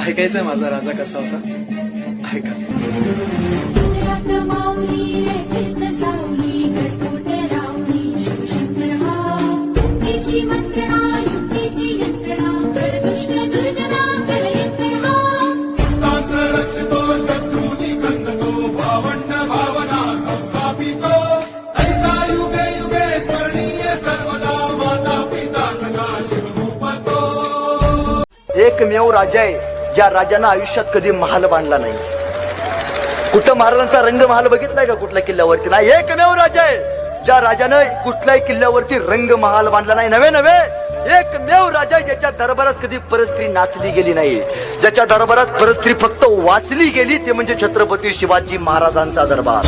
ऐकायचंय माझा राजा कसा होता? ऐका. एकमेव राजा आहे. ज्या राजानं आयुष्यात कधी महाल बांधला नाही. कुठं महाराजांचा रंग महाल बघितलाय का कुठल्या किल्ल्यावरती? नाही एकमेव राजा आहे. ज्या राजानं कुठल्याही किल्ल्यावरती रंग महाल बांधला नाही. नव्हे नव्हे. एकमेव राजा ज्याच्या दरबारात कधी परस्त्री नाचली गेली नाही. ज्याच्या दरबारात परस्त्री फक्त वाचली गेली ते म्हणजे छत्रपती शिवाजी महाराजांचा दरबार.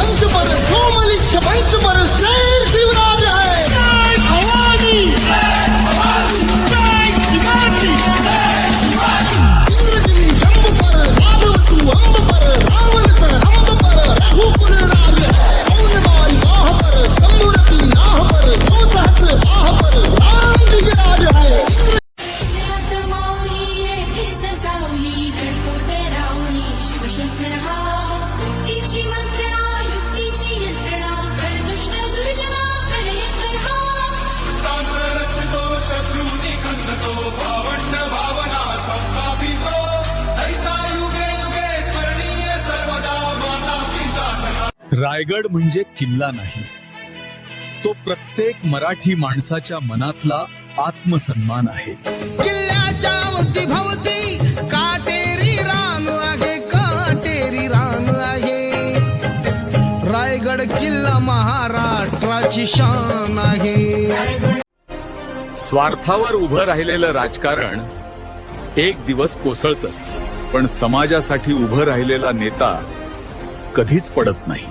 मंत्रणा युक्तीची यंत्रणा दुर्जना शत्रूनी खंडतो भावंड भावना संस्थापितो ऐसा युगे युगे स्मरणीय सर्वदा माता पिता सखा रायगड म्हणजे किल्ला नाही. तो प्रत्येक मराठी माणसाच्या मनातला आत्मसन्मान आहे. किल्ल्याच्या अवतीभवती का रायगड किल्ला महाराष्ट्राची शान आहे. स्वार्थावर उभं राहिलेलं राजकारण एक दिवस कोसळतच पण समाजासाठी उभं राहिलेला नेता कधीच पडत नाही.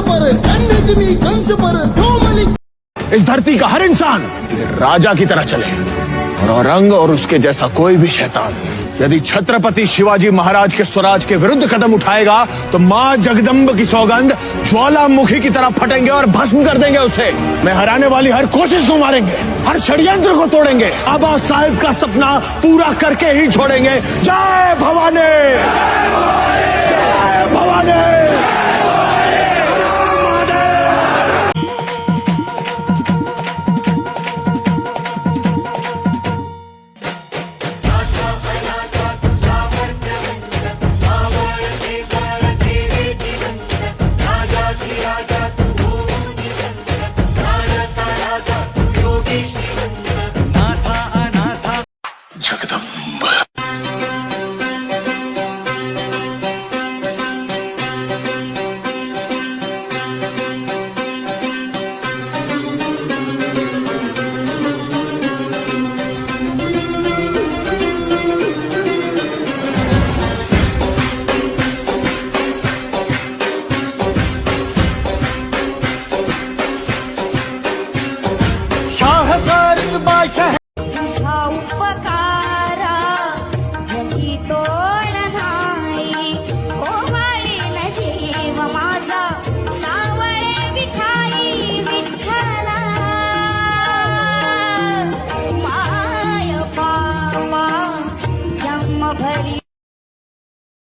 पर कंस पर इस धरती का हर इंसान राजा की तरह चले। और औरंग और उसके जैसा कोई भी शैतान, यदि छत्रपति शिवाजी महाराज के स्वराज के विरुद्ध कदम उठाएगा तो माँ जगदम्ब की सौगंध ज्वालामुखी की तरह फटेंगे और भस्म कर देंगे उसे। मैं हराने वाली हर कोशिश को मारेंगे, हर षड्यंत्र को तोड़ेंगे। आबा साहिब का सपना पूरा करके ही छोड़ेंगे। जय भवानी!